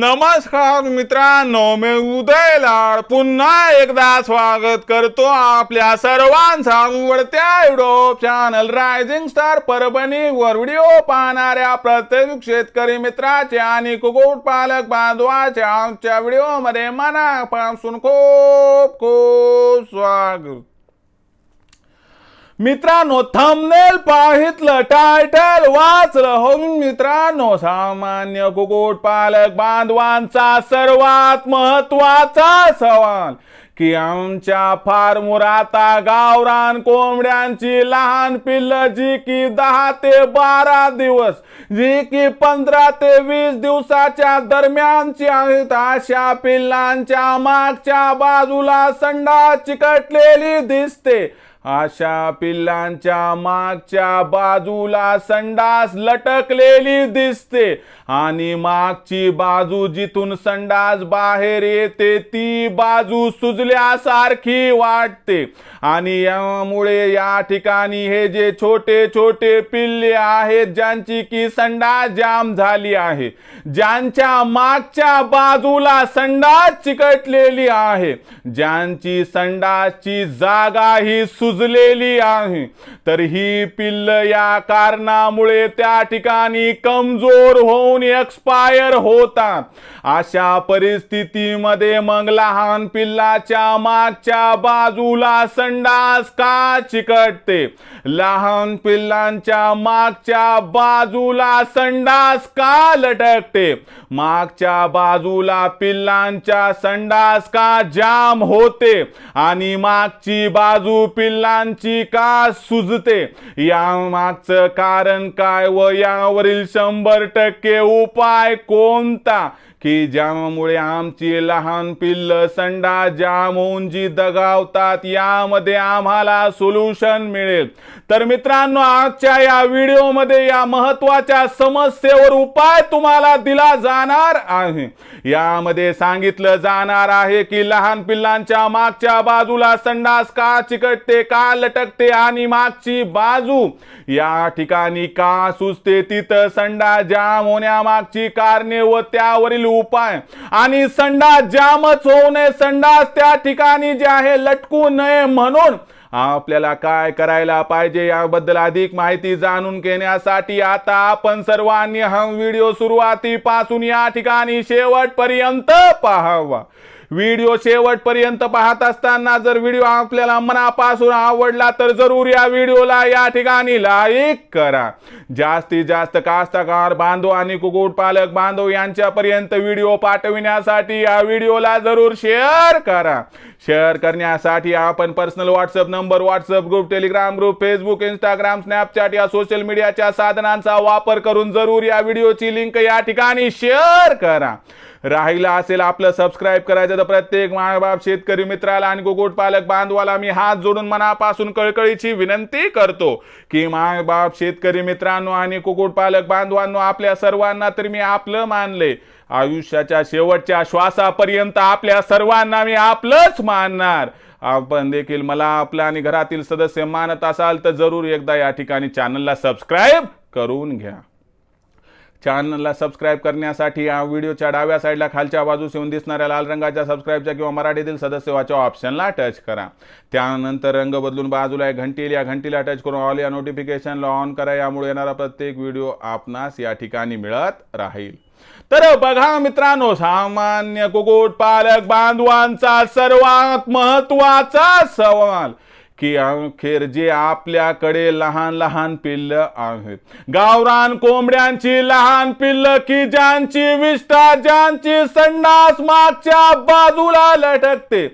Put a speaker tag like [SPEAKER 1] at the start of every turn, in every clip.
[SPEAKER 1] नमस्कार मित्रांनो मी उदय लाड. पुन्हा एकदा स्वागत करतो आपल्या सर्वांचा आवडत्या युट्यूब चॅनल रायझिंग स्टार परभणीवर. व्हिडिओ पाहणाऱ्या प्रत्येक शेतकरी मित्राचे आणि कुक्कुटपालक बांधवाचे आमच्या व्हिडिओमध्ये मनापासून खूप खूप स्वागत. मित्रांनो थंबनेल पाहितलं टायटल वाचलं. हो मित्रांनो सामान्य कुकुट पालक बांधवांचा सर्वात महत्त्वाचा सवाल की आमच्या फार्मवर आता गावरान कोंबड्यांची लहान पिल्लं जी की दहा ते बारा दिवस जी की पंधरा ते वीस दिवसाच्या दरम्यानची आहेत अशा पिल्लांच्या मागच्या बाजूला संडा चिकटलेली दिसते. अशा पिल्लांच्या मागच्या बाजूला संडास लटकलेली दिसते. आणि मागची बाजू जिथून संडास बाहेर येते ती बाजू सुजल्यासारखी वाटते. आणि यामुळे या ठिकाणी हे जे छोटे छोटे पिल्ले आहेत ज्यांची की संडास जाम झाली आहे. ज्यांच्या मागच्या बाजूला संडास चिकटलेली आहे. ज्यांची संडासची जागा ही सुजलेली आहे. तर ही पिल्ल या कारणामुळे त्या ठिकाणी कमजोर होऊन एक्सपायर होतात. अशा परिस्थितीमध्ये मग लहान पिल्लाच्या मागच्या बाजूला संडास का चिकटते? लहान पिल्लांच्या मागच्या बाजूला संडास का लटकते? मागच्या बाजूला पिल्लांच्या संडास का जाम होते? आणि मागची बाजू पिल्ला पिल्लांची का सुजते? यामागचं कारण काय व यावरील शंभर टक्के उपाय कोणता? की ज्यामुळे आमची लहान पिल्ल संडा जाम दगावतात यामध्ये आम्हाला सोल्युशन मिळेल. तर मित्रांनो आजच्या या व्हिडिओमध्ये या महत्त्वाच्या समस्येवर उपाय तुम्हाला दिला जाणार आहे. यामध्ये सांगितलं जाणार आहे की लहान पिल्लांच्या मागच्या बाजूला संडास का चिकटते का लटकते आणि मागची बाजू? या ठिकाणी का सुचते? तिथं संडा जाम होण्यामागची कारणे व त्यावरील उपाय. आणि संडास जामच होऊ नये. संडास त्या ठिकाणी जे आहे लटकू नये म्हणून आपल्याला काय करायला पाहिजे याबद्दल अधिक माहिती जाणून घेण्यासाठी आता आपण सर्वांनी हा व्हिडिओ सुरुवातीपासून या ठिकाणी शेवटपर्यंत पाहावा. व्हिडिओ शेवटपर्यंत पाहत असताना जर व्हिडिओ आपल्याला मनापासून आवडला तर जरूर या व्हिडिओला या ठिकाणी लाईक करा. जास्तीत जास्त कास्तकार बांधव आणि कुक्कुटपालक बांधव यांच्यापर्यंत व्हिडिओ पाठविण्यासाठी या व्हिडिओला जरूर शेअर करा. शेअर करण्यासाठी आपण personal WhatsApp number WhatsApp group Telegram group Facebook Instagram Snapchat या सोशल मीडियाच्या साधनांचा वापर करून जरूर या व्हिडिओची लिंक या ठिकाणी शेअर करा. राहिला असेल आपलं सबस्क्राईब करायचं तर प्रत्येक मायबाप शेतकरी मित्राला आणि कुक्कुटपालक बांधवाला मी हात जोडून मनापासून कळकळीची विनंती करतो की मायबाप शेतकरी मित्रांनो आणि कुक्कुटपालक बांधवांनो आपल्या सर्वांना तर मी आपलं मानले. आयुष्याच्या शेवटच्या श्वासापर्यंत आपल्या सर्वांना मी आपलंच मानणार. आपण देखील मला आपलं आणि घरातील सदस्य मानत असाल तर जरूर एकदा या ठिकाणी चॅनलला सबस्क्राईब करून घ्या. चॅनलला सबस्क्राईब करण्यासाठी या व्हिडिओच्या डाव्या साईडला खालच्या बाजूस येऊन दिसणाऱ्या लाल रंगाच्या सबस्क्राईबच्या किंवा मराठीतील सदस्य वाच्या ऑप्शनला टच करा. त्यानंतर रंग बदलून बाजूला एक घंटी या घंटीला टच करून ऑल या नोटिफिकेशनला ऑन करा. यामुळे येणारा प्रत्येक व्हिडिओ आपणास या ठिकाणी मिळत राहील. तर बघा मित्रांनो सामान्य कुक्कुट पालक बांधवांचा सर्वात महत्त्वाचा सवाल. की अखेर जे आपल्याकडे लहान लहान पिल्ल आहेत. गावरान कोंबड्यांची लहान पिल्ल की ज्यांची विष्ठा ज्यांची संडास मागच्या बाजूला लटकते.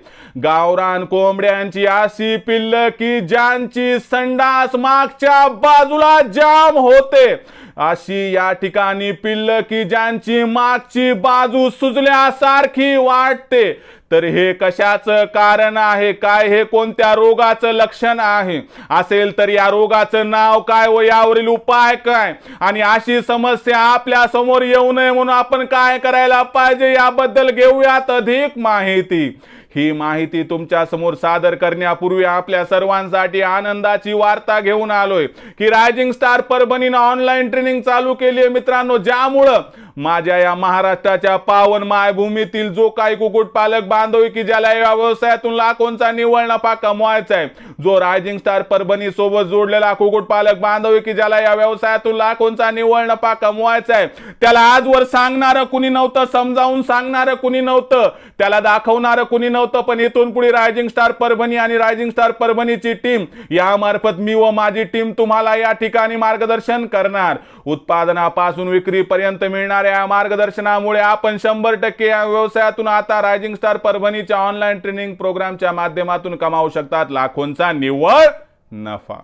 [SPEAKER 1] गावरान कोंबड्यांची अशी पिल्ल की ज्यांची संडास मागच्या बाजूला जाम होते. अशी या ठिकाणी पिल्ल की ज्यांची मागची बाजू सुजल्यासारखी वाटते. तर हे कशाचं कारण आहे? काय हे कोणत्या रोगाचं लक्षण आहे? असेल तर या रोगाचं नाव काय व यावरील उपाय काय? आणि अशी समस्या आपल्यासमोर येऊ नये म्हणून आपण काय करायला पाहिजे याबद्दल घेऊयात अधिक माहिती. ही माहिती तुमच्यासमोर सादर करण्यापूर्वी आपल्या सर्वांसाठी आनंदाची वार्ता घेऊन आलोय. की रायझिंग स्टार परभणीनं ऑनलाईन ट्रेनिंग चालू केली आहे मित्रांनो ज्यामुळं माझ्या या महाराष्ट्राच्या पावन मायभूमीतील जो काही कुक्कुटपालक बांधव की ज्याला या व्यवसायातून लाखोंचा निव्वळ नफा कमवायचा आहे जो रायझिंग स्टार परभणी सोबत जोडलेला कुक्कुटपालक बांधव की ज्याला या व्यवसायातून लाखोंचा निव्वळ नफा कमवायचा आहे त्याला आजवर सांगणारं कुणी नव्हतं समजावून सांगणारं कुणी नव्हतं त्याला दाखवणारं कुणी नव्हतं पण इथून पुढे रायझिंग स्टार परभणी आणि रायझिंग स्टार परभणीची टीम यामार्फत मी व माझी टीम तुम्हाला या ठिकाणी मार्गदर्शन करणार. उत्पादनापासून विक्रीपर्यंत मिळणाऱ्या या मार्गदर्शनामुळे आपण शंभर टक्के या व्यवसायातून आता रायझिंग स्टार परभणीच्या ऑनलाईन ट्रेनिंग प्रोग्रामच्या माध्यमातून कमावू शकतात. लाखोंचा निव्वळ नफा.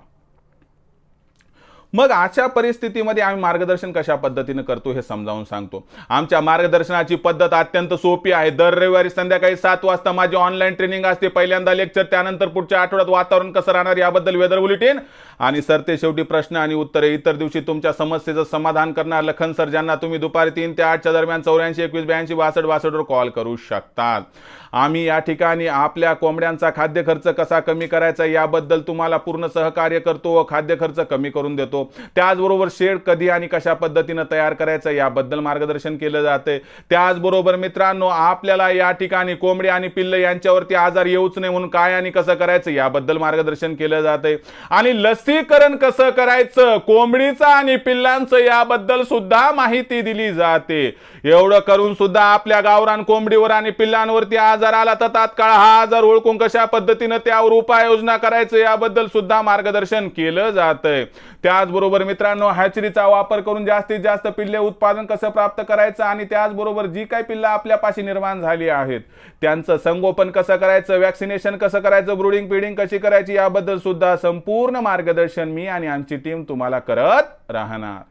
[SPEAKER 1] मग अशा परिस्थितीमध्ये आम्ही मार्गदर्शन कशा पद्धतीने करतो हे समजावून सांगतो. आमच्या मार्गदर्शनाची पद्धत अत्यंत सोपी आहे. दर रविवारी संध्याकाळी सात वाजता माझी ऑनलाईन ट्रेनिंग असते. पहिल्यांदा लेक्चर त्यानंतर पुढच्या आठवड्यात वातावरण कसं राहणार याबद्दल वेदर बुलेटिन आणि सर ते शेवटी प्रश्न आणि उत्तरे. इतर दिवशी तुमच्या समस्येचं समाधान करणार लखन सर ज्यांना तुम्ही दुपारी तीन ते आठच्या दरम्यान चौऱ्याऐंशी एकवीस ब्याऐंशी बासष्ट बासष्टवर कॉल करू शकतात. आम्ही या ठिकाणी आपल्या कोंबड्यांचा खाद्य खर्च कसा कमी करायचा याबद्दल तुम्हाला पूर्ण सहकार्य करतो व खाद्य खर्च कमी करून देतो. त्याचबरोबर शेड कधी आणि कशा पद्धतीनं तयार करायचं याबद्दल मार्गदर्शन केलं जाते त्याचबरोबर मित्रांनो आपल्याला या ठिकाणी कोंबडी आणि पिल्ल यांच्यावरती आजार येऊच नाही म्हणून काय आणि कसं करायचं याबद्दल मार्गदर्शन केलं जाते आणि लसीकरण कसं करायचं कोंबडीचं आणि पिल्लांचं याबद्दल सुद्धा माहिती दिली जाते. एवढं करून सुद्धा आपल्या गावरान कोंबडीवर आणि पिल्लांवरती आजार आला तर तात्काळ हा आजार ओळखून कशा पद्धतीनं त्यावर उपाययोजना करायचं याबद्दल सुद्धा मार्गदर्शन केलं जातंय. त्याचबरोबर मित्रांनो हॅचरीचा वापर करून जास्तीत जास्त पिल्ले उत्पादन कसं प्राप्त करायचं आणि त्याचबरोबर जी काही पिल्लं आपल्यापाशी निर्माण झाली आहेत त्यांचं संगोपन कसं करायचं वॅक्सिनेशन कसं करायचं ब्रुडिंग पिडिंग कशी करायची याबद्दल सुद्धा संपूर्ण मार्गदर्शन मी आणि आमची टीम तुम्हाला करत राहणार.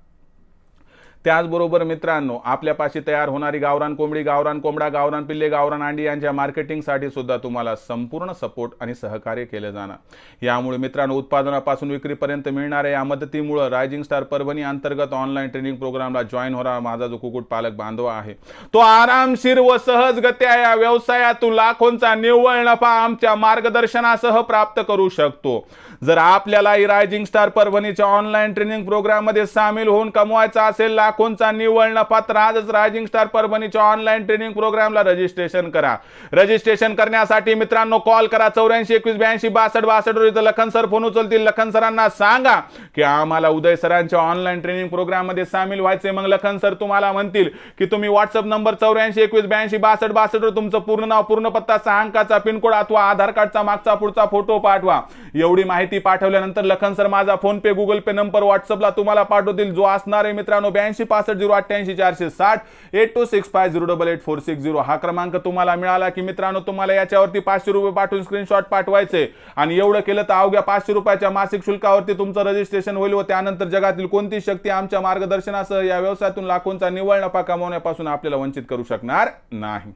[SPEAKER 1] त्याचबरोबर मित्रांनो आपल्यापाशी तयार होणारी गावरान कोंबडी गावरान कोंबडा गावरान पिल्ले गावरान अंडी यांच्या मार्केटिंगसाठी सुद्धा तुम्हाला संपूर्ण सपोर्ट आणि सहकार्य केलं जाणार. यामुळे मित्रांनो उत्पादनापासून विक्रीपर्यंत मिळणाऱ्या या मदतीमुळे रायझिंग स्टार परभणी अंतर्गत ऑनलाईन ट्रेनिंग प्रोग्रामला जॉईन होणारा माझा जो कुकुट पालक बांधव आहे तो आरामशीर व सहजगत्या या व्यवसायातून लाखोंचा निव्वळ नफा आमच्या मार्गदर्शनासह प्राप्त करू शकतो. जर आपल्याला रायझिंग स्टार परभणीच्या ऑनलाईन ट्रेनिंग प्रोग्राममध्ये सामील होऊन कमवायचा असेल लाखोंचा निव्वळ नफा तर आजच रायझिंग स्टार परभणीच्या ऑनलाईन ट्रेनिंग प्रोग्रामला रजिस्ट्रेशन करा. रजिस्ट्रेशन करण्यासाठी मित्रांनो कॉल करा चौऱ्याऐंशी एकवीस ब्याऐंशी बासष्ट बासष्ट इथं लखन सर फोन उचलतील. लखन सरांना सांगा की आम्हाला उदय सरांच्या ऑनलाईन ट्रेनिंग प्रोग्राममध्ये सामील व्हायचे मग लखन सर तुम्हाला म्हणतील की तुम्ही व्हॉट्सअप नंबर चौऱ्याऐंशी एकवीस ब्याऐंशी बासष्ट बासष्ट वर तुमचं पूर्ण नाव पूर्ण पत्ता सहा अंकाचा पिनकोड अथवा आधार कार्डचा मागचा पुढचा फोटो पाठवा. एवढी माहिती पाठवल्यानंतर लखन सर माझा फोन पे गुगल पे नंबर व्हॉट्सअपला तुम्हाला पाठवतील. जो असणार आहे मित्रांनो ब्याऐंशी पासष्ट झिरो अठ्ठ्याऐंशी चारशे साठ eight two six five zero double eight four six zero हा क्रमांक तुम्हाला मिळाला की मित्रांनो तुम्हाला याच्यावरती पाचशे रुपये पाठवून स्क्रीनशॉट पाठवायचे. आणि एवढं केलं तर अवघ्या पाचशे रुपयाच्या मासिक शुल्कावरती तुमचं रजिस्ट्रेशन होईल व त्यानंतर जगातील कोणती शक्ती आमच्या मार्गदर्शनासह या व्यवसायातून लाखोंचा निव्वळ नफा कमावण्यापासून आपल्याला वंचित करू शकणार नाही.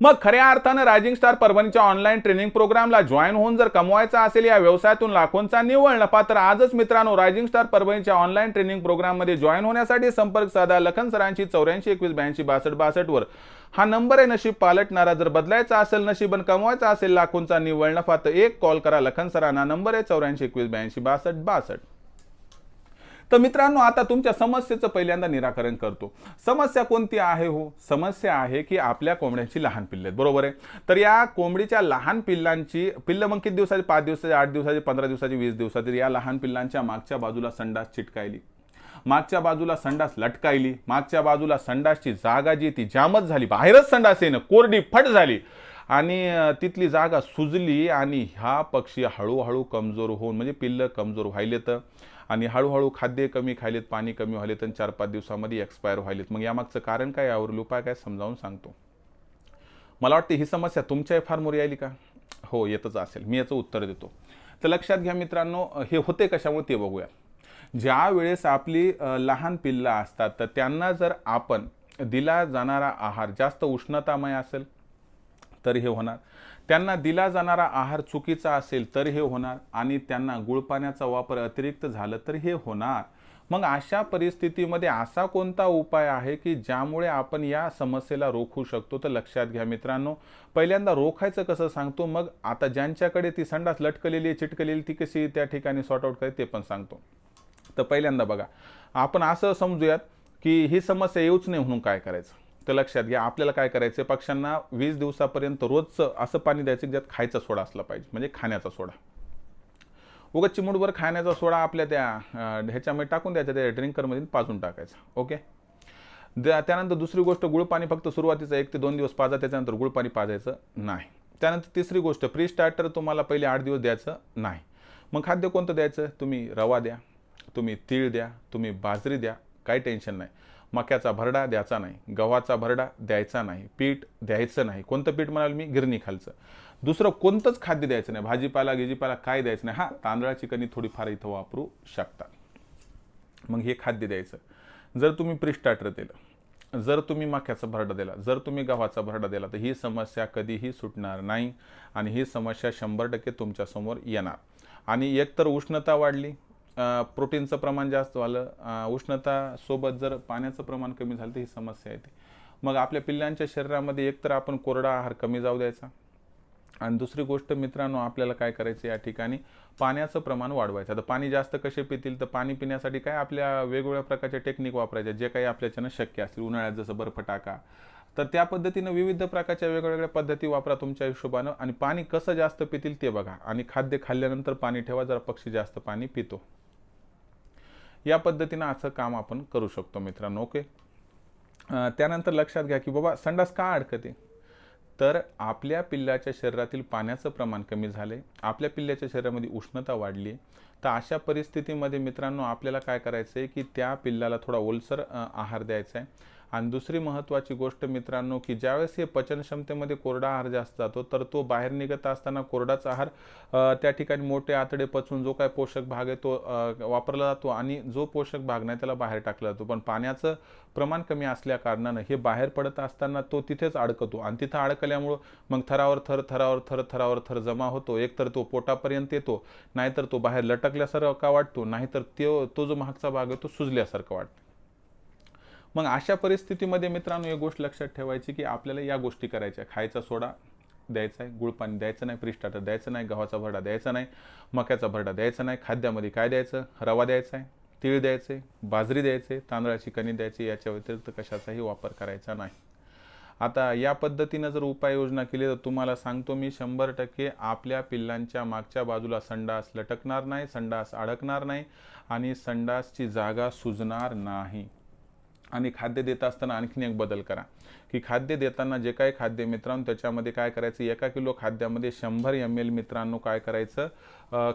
[SPEAKER 1] मग खऱ्या अर्थानं रायझिंग स्टार परभणीच्या ऑनलाईन ट्रेनिंग प्रोग्रामला जॉईन होऊन जर कमवायचा असेल या व्यवसायातून लाखोंचा निव्वळ नफा तर आजच मित्रांनो रायझिंग स्टार परभणीच्या ऑनलाईन ट्रेनिंग प्रोग्राममध्ये जॉईन होण्यासाठी संपर्क साधा लखन सरांची चौऱ्याऐंशी एकवीस ब्याऐंशी बासष्ट बासष्टवर हा नंबर आहे नशीब पालटणारा. जर बदलायचा असेल नशीबन कमवायचा असेल लाखोंचा निव्वळ नफा तर एक कॉल करा लखन सरांना. नंबर आहे चौऱ्याऐंशी एकवीस ब्याऐंशी बासष्ट बासष्ट. तर मित्रांनो आता तुमच्या समस्येचं पहिल्यांदा निराकरण करतो. समस्या कोणती आहे हो? समस्या आहे की आपल्या कोंबड्यांची लहान पिल्ले आहेत. बरोबर आहे? तर या कोंबडीच्या लहान पिल्लांची पिल्ल मग किती दिवसाची? पाच दिवसाची आठ दिवसाची पंधरा दिवसाची वीस दिवसाची? या लहान पिल्लांच्या मागच्या बाजूला संडास चिटकायली. मागच्या बाजूला संडास लटकायली. मागच्या बाजूला संडासची जागा जी ती जामच झाली. बाहेरच संडास येणं कोरडी फट झाली. आणि तिथली जागा सुजली आणि ह्या पक्षी हळूहळू कमजोर होऊन म्हणजे पिल्लं कमजोर व्हायले तर आणि हळूहळू खाद्य कमी खायलेत पाणी कमी व्हायलेत आणि चार पाच दिवसामध्ये एक्सपायर व्हायलेत. मग यामागचं कारण काय? यावर उपाय काय समजावून सांगतो. मला वाटते ही समस्या तुमच्या फार यायली का? हो येतच असेल. मी याचं उत्तर देतो. तर लक्षात घ्या मित्रांनो हे होते कशामुळे ते बघूया. ज्या वेळेस आपली लहान पिल्लं असतात तर त्यांना जर आपण दिला जाणारा आहार जास्त उष्णतामय असेल तर हे होणार. त्यांना दिला जाणारा आहार चुकीचा असेल तर हे होणार आणि त्यांना गुळपाण्याचा वापर अतिरिक्त झालं तर हे होणार. मग अशा परिस्थितीमध्ये असा कोणता उपाय आहे की ज्यामुळे आपण या समस्येला रोखू शकतो? तर लक्षात घ्या मित्रांनो पहिल्यांदा रोखायचं कसं सांगतो? मग आता ज्यांच्याकडे ती संडास लटकलेली आहे चिटकलेली ती कशी त्या ठिकाणी सॉर्ट आउट करायची ते पण सांगतो. तर पहिल्यांदा बघा आपण असं समजूयात की ही समस्या येऊच नाही म्हणून काय करायचं? तर लक्षात घ्या आपल्याला काय करायचं पक्ष्यांना वीस दिवसापर्यंत रोजचं असं पाणी द्यायचं की ज्यात खायचा सोडा असला पाहिजे म्हणजे खाण्याचा सोडा. उगाच चिमूटभर खाण्याचा सोडा आपल्या त्या ह्याच्यामध्ये टाकून द्यायचा त्या ड्रिंकरमध्ये पाजून टाकायचा ओके? त्यानंतर दुसरी गोष्ट गुळ पाणी फक्त सुरुवातीचं एक ते दोन दिवस पाजा त्याच्यानंतर गुळ पाणी पाजायचं नाही. त्यानंतर तिसरी गोष्ट प्री स्टार्टर तुम्हाला पहिले आठ दिवस द्यायचं नाही. मग खाद्य कोणतं द्यायचं? तुम्ही रवा द्या तुम्ही तीळ द्या तुम्ही बाजरी द्या काही टेन्शन नाही. मक्याचा भरडा द्यायचा नाही गव्हाचा भरडा द्यायचा नाही पीठ द्यायचं नाही. कोणतं पीठ म्हणाल मी? गिरणी खालचं. दुसरं कोणतंच खाद्य द्यायचं नाही. भाजीपाला गिजीपाला काय द्यायचं नाही? हा तांदळाची कणी थोडीफार इथं वापरू शकता. मग हे खाद्य द्यायचं. जर तुम्ही प्रिस्टार्टर दिलं जर तुम्ही मक्याचा भरडा दिला जर तुम्ही गव्हाचा भरडा दिला तर ही समस्या कधीही सुटणार नाही आणि ही समस्या शंभर टक्के तुमच्यासमोर येणार. आणि एकतर उष्णता वाढली प्रोटीनचं प्रमाण जास्त झालं. उष्णता सोबत जर पाण्याचं प्रमाण कमी झालं तर ही समस्या येते. मग आपल्या पिल्लांच्या शरीरामध्ये एकतर आपण कोरडा आहार कमी जाऊ द्यायचा. आणि दुसरी गोष्ट मित्रांनो आपल्याला काय करायचं या ठिकाणी? पाण्याचं प्रमाण वाढवायचं. आता पाणी जास्त कसे पितील? तर पाणी पिण्यासाठी काय आपल्या वेगवेगळ्या प्रकारच्या टेक्निक वापरायच्या जे काही आपल्याच्यानं शक्य असतील. उन्हाळ्यात जसं बर्फ टाका. तर त्या पद्धतीनं विविध प्रकारच्या वेगवेगळ्या पद्धती वापरा तुमच्या हिशोबानं. आणि पाणी कसं जास्त पितील ते बघा. आणि खाद्य खाल्ल्यानंतर पाणी ठेवा. जरा पक्षी जास्त पाणी पितो. या पद्धतीनं असं काम आपण करू शकतो मित्रांनो ओके त्यानंतर लक्षात घ्या की बाबा संडास का अडकते? तर आपल्या पिल्लाच्या शरीरातील पाण्याचं प्रमाण कमी झाले आपल्या पिल्ल्याच्या शरीरामध्ये उष्णता वाढली तर अशा परिस्थितीमध्ये मित्रांनो आपल्याला काय करायचं आहे की त्या पिल्लाला थोडा ओलसर आहार द्यायचा आहे आणि दुसरी महत्त्वाची गोष्ट मित्रांनो की ज्यावेळेस हे पचनक्षमतेमध्ये कोरडा आहार जास्त जातो तर तो बाहेर निघत असताना कोरडाच आहार त्या ठिकाणी मोठे आतडे पचून जो काय पोषक भाग आहे तो वापरला जातो आणि जो पोषक भाग नाही त्याला बाहेर टाकला जातो. पण पाण्याचं प्रमाण कमी असल्या कारणानं हे बाहेर पडत असताना तो तिथेच अडकतो आणि तिथं अडकल्यामुळं मग थरावर थर थरावर थर थरावर थर जमा होतो. एकतर तो पोटापर्यंत येतो नाहीतर तो बाहेर लटकल्यासारखा वाटतो नाहीतर तो तो जो महागचा भाग आहे तो सुजल्यासारखा वाटतो. मग अशा परिस्थितीमध्ये मित्रांनो एक गोष्ट लक्षात ठेवायची की आपल्याला या गोष्टी करायच्या खायचा सोडा द्यायचा आहे गुळ पाणी द्यायचं नाही प्रिस्टार्टर द्यायचं नाही गव्हाचा भरडा द्यायचा नाही मक्याचा भरडा द्यायचा नाही खाद्यामध्ये काय द्यायचं? रवा द्यायचा आहे तीळ द्यायचे बाजरी द्यायचे तांदळाची कणी द्यायची याच्या व्यतिरिक्त कशाचाही वापर करायचा नाही. आता या पद्धतीनं जर उपाययोजना केली तर तुम्हाला सांगतो मी शंभर टक्के आपल्या पिल्लांच्या मागच्या बाजूला संडास लटकणार नाही संडास अडकणार नाही आणि संडासची जागा सुजणार नाही. आणि खाद्य देत असताना आणखीन एक बदल करा. की खाद्य देताना जे काही खाद्य मित्रांनो त्याच्यामध्ये काय करायचं? एका किलो खाद्यामध्ये शंभर एम एल मित्रांनो काय करायचं?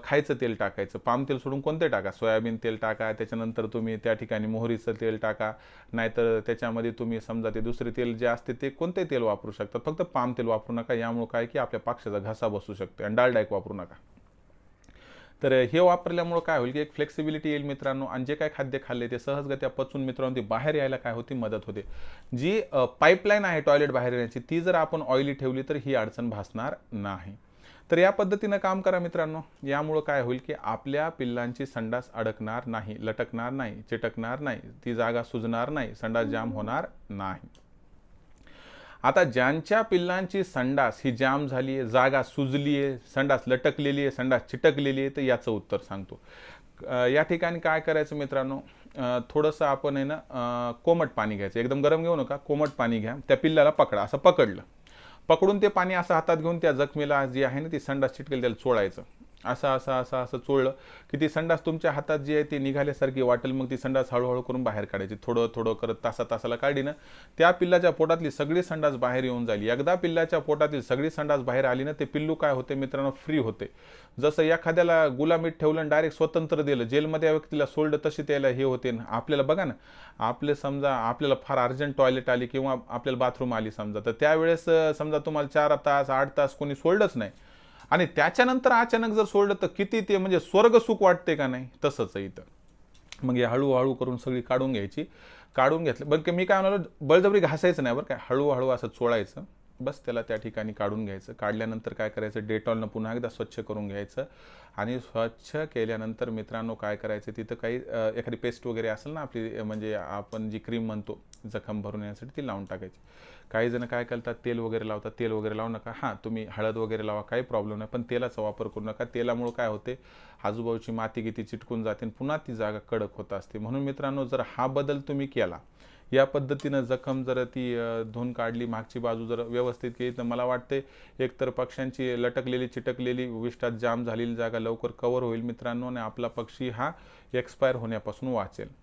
[SPEAKER 1] खायचं तेल टाकायचं. पाम तेल सोडून कोणते टाका? सोयाबीन तेल टाका त्याच्यानंतर तुम्ही त्या ठिकाणी मोहरीचं तेल टाका नाहीतर त्याच्यामध्ये तुम्ही समजा ते दुसरे तेल जे असते ते कोणते तेल वापरू शकतात फक्त पाम तेल वापरू नका. यामुळे काय की आपल्या पक्षाचा घसा बसू शकतो आणि डालडायक वापरू नका. तर हे वापरल्यामुळं काय होईल की एक फ्लेक्सिबिलिटी येईल मित्रांनो. आणि जे काय खाद्य खाल्ले ते सहजगत्या पचून मित्रांनो ती बाहेर यायला काय होती? मदत होते. जी पाईपलाईन आहे टॉयलेट बाहेर येण्याची ती जर आपण ऑइली ठेवली तर ही अडचण भासणार नाही. तर या पद्धतीनं काम करा मित्रांनो. यामुळं काय होईल की आपल्या पिल्लांची संडास अडकणार नाही लटकणार नाही चिटकणार नाही ती जागा सुजणार नाही संडास जाम होणार नाही. आता ज्यांच्या पिल्लांची संडास ही जाम झाली आहे जागा सुजली आहे संडास लटकलेली आहे संडास चिटकलेली आहे तर याचं उत्तर सांगतो. या ठिकाणी काय करायचं मित्रांनो? थोडंसं आपण आहे ना कोमट पाणी घ्यायचं. एकदम गरम घेऊ नका कोमट पाणी घ्या. त्या पिल्लाला पकडा असं पकडलं. पकडून ते पाणी असं हातात घेऊन त्या जखमेला जी आहे ना ती संडास चिटकेल त्याला चोळायचं. असं असं असं असं चोळलं की ती संडास तुमच्या हातात जी आहे ती निघाल्यासारखी वाटेल. मग ती संडास हळूहळू करून बाहेर काढायची. थोडं थोडं करत तासा तासाला काढली ना त्या पिल्लाच्या पोटातली सगळी संडास बाहेर येऊन जाईल एकदा पिल्लाच्या पोटातील सगळी संडास बाहेर आली ना ते पिल्लू काय होते मित्रांनो? फ्री होते. जसं एखाद्याला गुलामीत ठेवलं आणि डायरेक्ट स्वतंत्र दिलं. जेलमध्ये या व्यक्तीला सोडलं तशी त्याला हे होते. ना आपल्याला बघा ना आपले समजा आपल्याला फार अर्जंट टॉयलेट आली किंवा आपल्याला बाथरूम आली समजा तर त्यावेळेस समजा तुम्हाला चार तास आठ तास कोणी सोडलंच नाही. आणि त्याच्यानंतर अचानक जर सोडलं तर किती ते म्हणजे स्वर्ग सुख वाटते का नाही? तसंच आहे इथं. मग हे हळूहळू करून सगळी काढून घ्यायची. काढून घेतलं. बरं की मी काय म्हणालो बळजबरी घासायचं नाही बरं काय हळूहळू असं चोळायचं. बस त्याला त्या ठिकाणी काढून घ्यायचं. काढल्यानंतर काय करायचं? डेटॉलनं पुन्हा एकदा स्वच्छ करून घ्यायचं. आणि स्वच्छ केल्यानंतर मित्रांनो काय करायचं? तिथं काही एखादी पेस्ट वगैरे असेल ना आपली म्हणजे आपण जी क्रीम म्हणतो जखम भरून येण्यासाठी ती लावून टाकायची. काही जण काय करतात? तेल वगैरे लावतात. तेल वगैरे लावू नका. हां तुम्ही हळद वगैरे लावा. काही प्रॉब्लेम नाही. पण तेलाचा वापर करू नका. तेलामुळे काय होते? आजूबाजूची माती गिती चिटकून जाते आणि पुन्हा ती जागा कडक होत असते. म्हणून मित्रांनो जर हा बदल तुम्ही केला या पद्धतीनं जखम जर ती धुन धुवून काढली मागची बाजू जर व्यवस्थित केली तर मला वाटते एकतर पक्ष्यांची लटकलेली चिटकलेली विष्ठात जाम झालेली जागा लवकर कवर होईल मित्रांनो आणि आपला पक्षी हा एक्सपायर होण्यापासून वाचेल.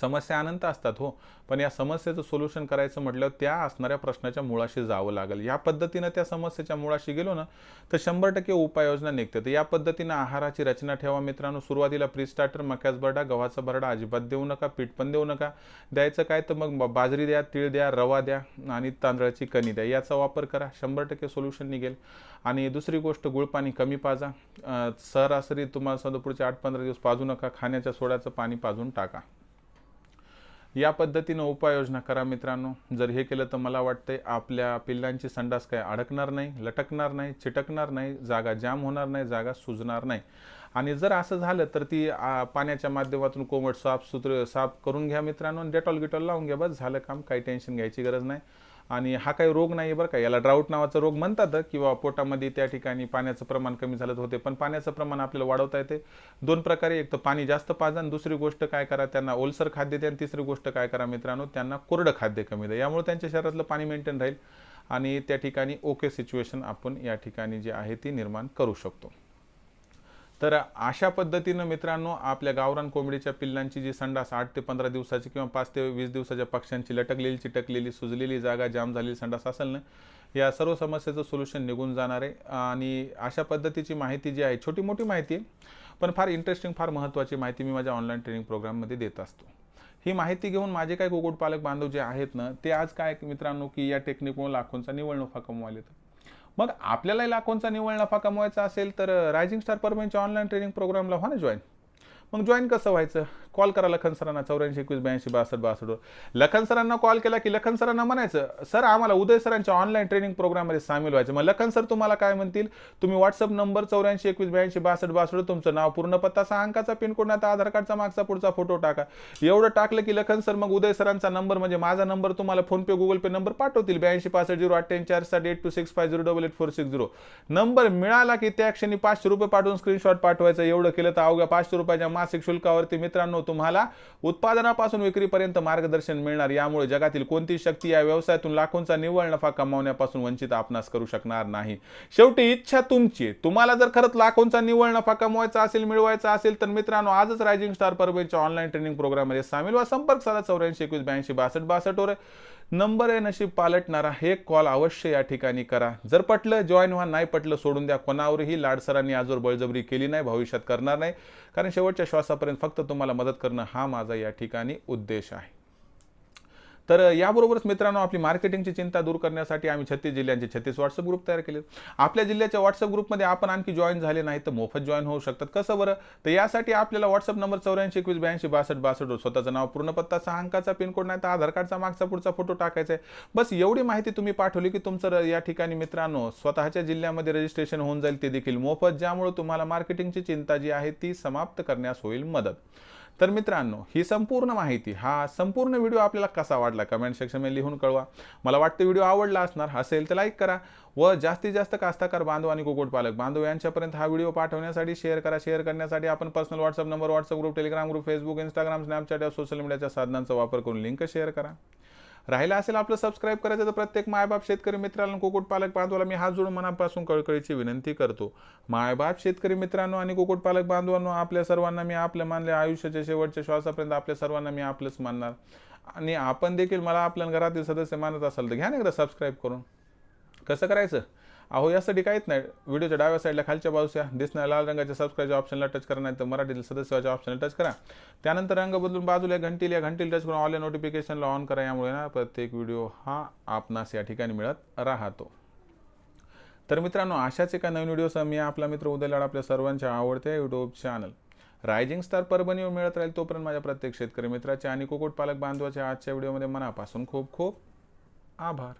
[SPEAKER 1] समस्या अनंत असतात हो. पण या समस्येचं सोल्युशन करायचं म्हटल्यावर त्या असणाऱ्या प्रश्नाच्या मुळाशी जावं लागेल. या पद्धतीनं त्या समस्येच्या मुळाशी गेलो ना तर शंभर टक्के उपाययोजना निघते तर या पद्धतीनं आहाराची रचना ठेवा मित्रांनो. सुरुवातीला प्री स्टार्टर मक्याच बरडा गव्हाचा बरडा अजिबात देऊ नका पीठ पण देऊ नका. द्यायचं काय तर मग बाजरी द्या तीळ द्या रवा द्या आणि तांदळाची कणी द्या. याचा वापर करा. शंभर टक्के सोल्युशन निघेल. आणि दुसरी गोष्ट गुळपाणी कमी पाजा. सरासरी तुम्हाला समजा पुढचे आठ पंधरा दिवस पाजू नका. खाण्याच्या सोड्याचं पाणी पाजून टाका. या पद्धतीनं उपाययोजना करा मित्रांनो. जर हे केलं तर मला वाटतंय आपल्या पिल्लांची संडास काय अडकणार नाही लटकणार नाही चिटकणार नाही जागा जाम होणार नाही जागा सुजणार नाही. आणि जर असं झालं तर ती पाण्याच्या माध्यमातून कोमट साफ सुत्र साफ करून घ्या मित्रांनो डेटॉल गिटॉल लावून घ्या. बस झालं काम काही टेन्शन घ्यायची गरज नाही. आणि हा काही रोग नाही बरं का. याला ड्राऊट नावाचा रोग म्हणतात किंवा पोटामध्ये त्या ठिकाणी पाण्याचं प्रमाण कमी झालं होते. पण पाण्याचं प्रमाण आपल्याला वाढवता येते. दोन प्रकारे एक तर पाणी जास्त पाजा आणि दुसरी गोष्ट काय करा त्यांना ओलसर खाद्य द्या आणि तिसरी गोष्ट काय करा मित्रांनो त्यांना कोरडं खाद्य कमी द्या. यामुळे त्यांच्या शरीरातलं पाणी मेंटेन राहील आणि त्या ठिकाणी ओके सिच्युएशन आपण या ठिकाणी जी आहे ती निर्माण करू शकतो. तर अशा पद्धतीनं मित्रांनो आपल्या गावरान कोंबडीच्या पिल्लांची जी संडास आठ ते पंधरा दिवसाची किंवा पाच ते वीस दिवसाच्या पक्ष्यांची लटकलेली चिटकलेली सुजलेली जागा जाम झालेली संडास असेल ना या सर्व समस्येचं सोल्युशन निघून जाणार आहे. आणि अशा पद्धतीची माहिती जी आहे छोटी मोठी माहिती आहे पण फार इंटरेस्टिंग फार महत्त्वाची माहिती मी माझ्या ऑनलाईन ट्रेनिंग प्रोग्राममध्ये देत असतो. ही माहिती घेऊन माझे काय कुक्कुटपालक बांधव जे आहेत ना ते आज काय मित्रांनो की या टेक्निकमुळे लाखोंचा निवडणुका कमवालेत मग आपल्यालाही लाखोंचा निव्वळ नफा कमवायचा असेल तर रायझिंग स्टार परमेंटच्या ऑनलाईन ट्रेनिंग प्रोग्रामला व्हा ना जॉईन मग जॉईन कसं व्हायचं? कॉल करा लखन सरांना चौऱ्याऐंशी एकवीस ब्याऐंशी बासष्ट बासष्टवर लखन सरांना कॉल केला की लखन सरांना म्हणायचं सर आम्हाला उदय सरांच्या ऑनलाईन ट्रेनिंग प्रोग्राममध्ये सामील व्हायचं. मग लखन सर तुम्हाला काय म्हणतील? तुम्ही व्हॉट्सअप नंबर चौऱ्याऐंशी एकवीस ब्याऐंशी बासष्ट बासष्ट तुमचं नाव पूर्ण पत्ता सहा अंकाचा पिनकोड नाही तर आधार कार्डचा मागचा पुढचा फोटो टाका. एवढं टाकलं की लखन सर मग उदय सरांचा नंबर म्हणजे माझा नंबर तुम्हाला फोनपे गुगल पे नंबर पाठवतील. ब्याऐंशी पासष्ट झिरो अठ्ठ्याऐंशी चार सात eight two six five zero double eight four six zero number मिळाला की त्या क्षणी पाचशे रुपये पाठवून स्क्रीनशॉट पाठवायचं. एवढं केलं तर अवघ्या पाचशे रुपयाच्या मासिक शुल्कावरती मित्रांनो तुम्हाला उत्पादनापासून विक्रीपर्यंत मार्गदर्शन मिळणार. यामुळे जगातील कोणती शक्ती या व्यवसायातून लाखोंचा निव्वळ नफा कमावण्यापासून वंचित आपणास करू शकणार नाही. शेवटी इच्छा तुमची तुम्हाला जर खरंच लाखोंचा निव्वळ नफा कमवायचा असेल मिळवायचा असेल तर मित्रांनो आजच रायझिंग स्टार परबेच्या ऑनलाईन ट्रेनिंग प्रोग्राममध्ये सामील व्हा. संपर्क साधा चौऱ्याऐंशी एकवीस ब्याऐंशी बासष्ट बासष्ट वर. नंबर आहे नशीब पालटणारा हे कॉल अवश्य या ठिकाणी करा. जर पटलं जॉईन व्हा. नाही पटलं सोडून द्या. कोणावरही लाडसरांनी आजवर बळजबरी केली नाही भविष्यात करणार नाही. कारण शेवटच्या श्वासापर्यंत फक्त तुम्हाला मदत करणं हा माझा या ठिकाणी उद्देश आहे. तर याबरोबरच मित्रांनो आपली मार्केटिंगची चिंता दूर करण्यासाठी आम्ही छत्तीस जिल्ह्यांचे छत्तीस व्हॉट्सअप ग्रुप तयार केले आपल्या जिल्ह्याच्या व्हॉट्सअप ग्रुपमध्ये आपण आणखी जॉईन झाले नाही तर मोफत जॉईन होऊ शकतात. कसं बरं? तर यासाठी आपल्याला व्हॉट्सअप नंबर चौऱ्याऐंशी एकवीस ब्याऐंशी बासष्ट बासष्ट स्वतःचं नाव पूर्ण पत्ता सहा अंकाचा पिनकोड नाही तर आधार कार्डचा मागचा पुढचा फोटो टाकायचा आहे. बस एवढी माहिती तुम्ही पाठवली की तुमचं या ठिकाणी मित्रांनो स्वतःच्या जिल्ह्यामध्ये रजिस्ट्रेशन होऊन जाईल ते देखील मोफत ज्यामुळे तुम्हाला मार्केटिंगची चिंता जी आहे ती समाप्त करण्यास होईल मदत. तर मित्रांनो ही संपूर्ण माहिती हा संपूर्ण व्हिडिओ आपल्याला कसा वाटला कमेंट सेक्शनमध्ये लिहून कळवा. मला वाटतं व्हिडिओ आवडला असणार असेल तर लाईक करा. व जास्तीत जास्त कास्ताकार बांधव आणि कुकुटपालक बांधव यांच्यापर्यंत हा व्हिडिओ पाठवण्यासाठी शेअर करा. शेअर करण्यासाठी आपण personal WhatsApp number WhatsApp group Telegram group Facebook Instagram Snapchat या सोशल मीडियाच्या साधनांचा वापर करून लिंक शेअर करा. राहिला असेल आपलं सबस्क्राईब करायचं तर प्रत्येक मायबाप शेतकरी मित्रांनो कुक्कुटपालक बांधवाला मी हात जोडून मनापासून कळकळीची विनंती करतो. मायबाप शेतकरी मित्रांनो आणि कुक्कुटपालक बांधवांनो आपल्या सर्वांना मी आपलं मानले आयुष्याच्या शेवटच्या श्वासापर्यंत आपल्या सर्वांना मी आपलंच मानणार. आणि आपण देखील मला आपल्या घरातील सदस्य मानत असाल तर घ्या ना एकदा सबस्क्राईब करून. कसं करायचं? अहो यासाठी काहीच नाही. व्हिडिओच्या डाव्या साईडला खालच्या बाजूच्या दिसणाऱ्या लाल रंगाच्या सबस्क्राईबच्या ऑप्शनला टच करा नाही तर मराठीतील सदस्याच्या ऑप्शनला टच करा. त्यानंतर रंग बदलून बाजूला घंटील या घंटीला टच करून ऑल नोटिफिकेशनला ऑन करा. यामुळे ना प्रत्येक व्हिडिओ हा आपणास या ठिकाणी मिळत राहतो. तर मित्रांनो अशाच एका नवीन व्हिडिओसह मी आपला मित्र उदय लाड आपल्या सर्वांच्या आवडत्या यूट्यूब चॅनल रायझिंग स्टार परभणीवर मिळत राहील तोपर्यंत माझ्या प्रत्येक शेतकरी मित्राच्या आणि कुक्कुटपालक बांधवाच्या आजच्या व्हिडिओमध्ये मनापासून खूप खूप आभार.